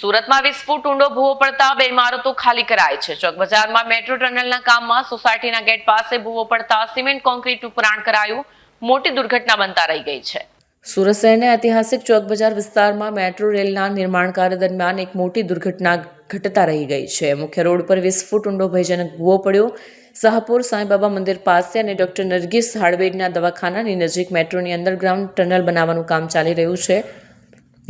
સુરતમાં વિસ્ફોટ ઊંડો ભૂવો પડતા બે ઇમારતો ખાલી કરાય છે. ચોક બજારમાં મેટ્રો ટનલના કામમાં સોસાયટીના ગેટ પાસે ભૂવો પડતા સિમેન્ટ કોન્ક્રીટનું પુરાણ કરાયું. મોટી દુર્ઘટના બનતા રહી ગઈ છે. સુરત શહેરના ઐતિહાસિક ચોક બજાર વિસ્તારમાં મેટ્રો રેલના નિર્માણ કાર્ય દરમિયાન એક મોટી દુર્ઘટના ઘટતા રહી ગઈ છે. મુખ્ય રોડ પર વીસ ફૂટ ઊંડો ભયજનક ભૂવો પડ્યો. શાહપુર સાંઈબાબા મંદિર પાસે અને ડોક્ટર નરગીસ હાર્ડવેરના દવાખાનાની નજીક મેટ્રોની અંડરગ્રાઉન્ડ ટનલ બનાવવાનું કામ ચાલી રહ્યું છે.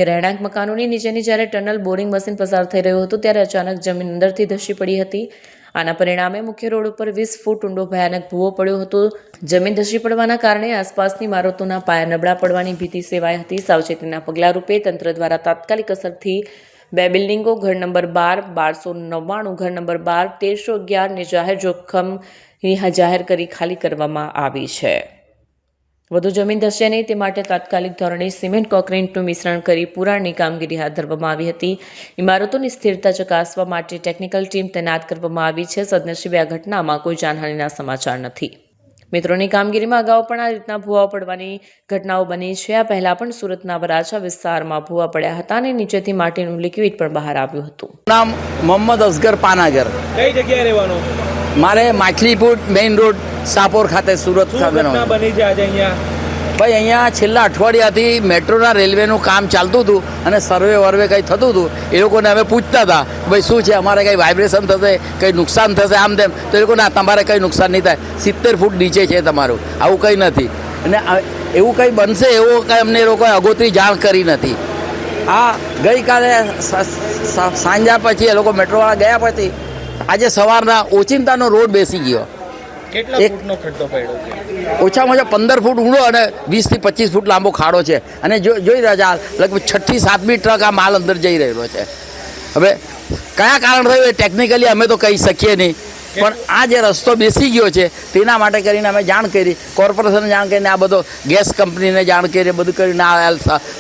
રહેણાંક મકાનોની નીચેની જ્યારે ટનલ બોરિંગ મશીન પસાર થઈ રહ્યું હતું, ત્યારે અચાનક જમીન અંદરથી ધસી પડી હતી. આના પરિણામે મુખ્ય રોડ ઉપર વીસ ફૂટ ઊંડો ભયાનક ભૂવો પડ્યો હતો. જમીન ધસી પડવાના કારણે આસપાસની ઇમારતોના પાયા નબળા પડવાની ભીતિ સેવાઈ હતી. સાવચેતીના પગલાં રૂપે તંત્ર દ્વારા તાત્કાલિક અસરથી બે બિલ્ડિંગો, ઘર નંબર બાર, બારસો નવ્વાણું, ઘર નંબર બાર, તેરસો અગિયારને જાહેર જોખમની જાહેર કરી ખાલી કરવામાં આવી છે. વધુ જમીન ધસશે નહીં તે માટે તાત્કાલિક ધોરણે સિમેન્ટ કોન્ક્રીટનું મિશ્રણ કરી પુરાણની કામગીરી હાથ ધરવામાં આવી હતી. ઇમારતોની સ્થિરતા ચકાસવા માટે ટેકનિકલ ટીમ તૈનાત કરવામાં આવી છે. સદનસીબે આ ઘટનામાં કોઈ જાનહાનિના સમાચાર નથી. મિત્રોની કામગીરીમાં અગાઉ પણ આ રીતના ભૂવા પડવાની ઘટનાઓ બની છે. આ પહેલા પણ સુરતના વરાછા વિસ્તારમાં ભૂવા પડ્યા હતા અને નીચેથી માટીનું લિક્વિડ પણ બહાર આવ્યું હતું. નામ મોહમ્મદ અસગર પાનાગર. કઈ જગ્યાએ રહેવાનું? મારે માછલીપુર મેઇન રોડ સાપોર ખાતે સુરત ખાતે બની છે આજે અહીંયા? ભાઈ અહીંયા છેલ્લા અઠવાડિયાથી મેટ્રોના રેલવેનું કામ ચાલતું હતું અને સર્વે વર્વે કંઈ થતું હતું. એ લોકોને અમે પૂછતા હતા ભાઈ શું છે? અમારે કંઈ વાઇબ્રેશન થશે? કંઈ નુકસાન થશે આમ તેમ? તો એ લોકોને "આ તમારે કંઈ નુકસાન નહીં થાય. સિત્તેર ફૂટ નીચે છે તમારું. આવું કંઈ નથી. અને એવું કંઈ બનશે એવો કંઈ અમને એ લોકોએ અગોતરી જાણ કરી નથી. આ ગઈકાલે સાંજા પછી એ લોકો મેટ્રોવાળા ગયા પછી આજે સવારના ઓચિંતાનો રોડ બેસી ગયો. એક- ઓછામાં ઓછા પંદર ફૂટ ઊંડો અને વીસથી પચીસ ફૂટ લાંબો ખાડો છે. અને જો જોઈ રહ્યા છે આ લગભગ છઠ્ઠી સાતમી ટ્રક આ માલ અંદર જઈ રહેલો છે. હવે કયા કારણ થયું એ ટેકનિકલી અમે તો કહી શકીએ નહીં. પણ આ જે રસ્તો બેસી ગયો છે તેના માટે કરીને અમે જાણ કરી કોર્પોરેશનને જાણ કરીને આ બધો ગેસ કંપનીને જાણ કરી બધું કરીને આ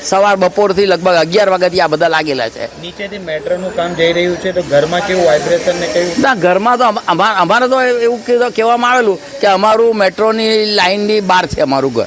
સવાર બપોરથી લગભગ અગિયાર વાગ્યાથી આ બધા લાગેલા છે. નીચેથી મેટ્રોનું કામ જઈ રહ્યું છે તો ઘરમાં કેવું વાઇબ્રેશન ને કેવું? ના ઘરમાં તો અમા- અમા- અમારે તો એવું કીધું- કહેવામાં આવેલું કે અમારું મેટ્રોની લાઇનની બહાર છે અમારું ઘર.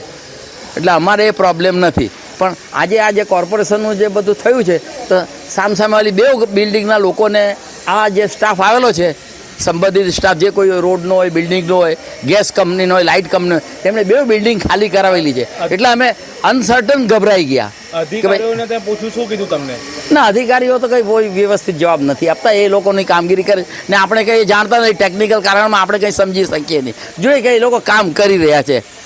એટલે અમારે એ પ્રોબ્લેમ નથી. પણ આજે આ જે કોર્પોરેશનનું જે બધું થયું છે તો સામસામેવાળી બે બિલ્ડિંગના લોકોને આ જે સ્ટાફ આવેલો છે સંબંધિત સ્ટાફ જે કોઈ રોડનો હોય બિલ્ડિંગનો હોય ગેસ કંપનીનો હોય લાઇટ કંપની હોય તેમણે બે બિલ્ડિંગ ખાલી કરાવેલી છે. એટલે અમે અનસર્ટન ગભરાઈ ગયા. અધિકારીઓને ત્યાં પૂછ્યું શું કીધું તમને? ના અધિકારીઓ તો કંઈ કોઈ વ્યવસ્થિત જવાબ નથી આપતા. એ લોકોની કામગીરી કરે ને આપણે કંઈ જાણતા નથી. ટેકનિકલ કારણમાં આપણે કંઈ સમજી શકીએ નહીં. જોઈએ કે એ લોકો કામ કરી રહ્યા છે.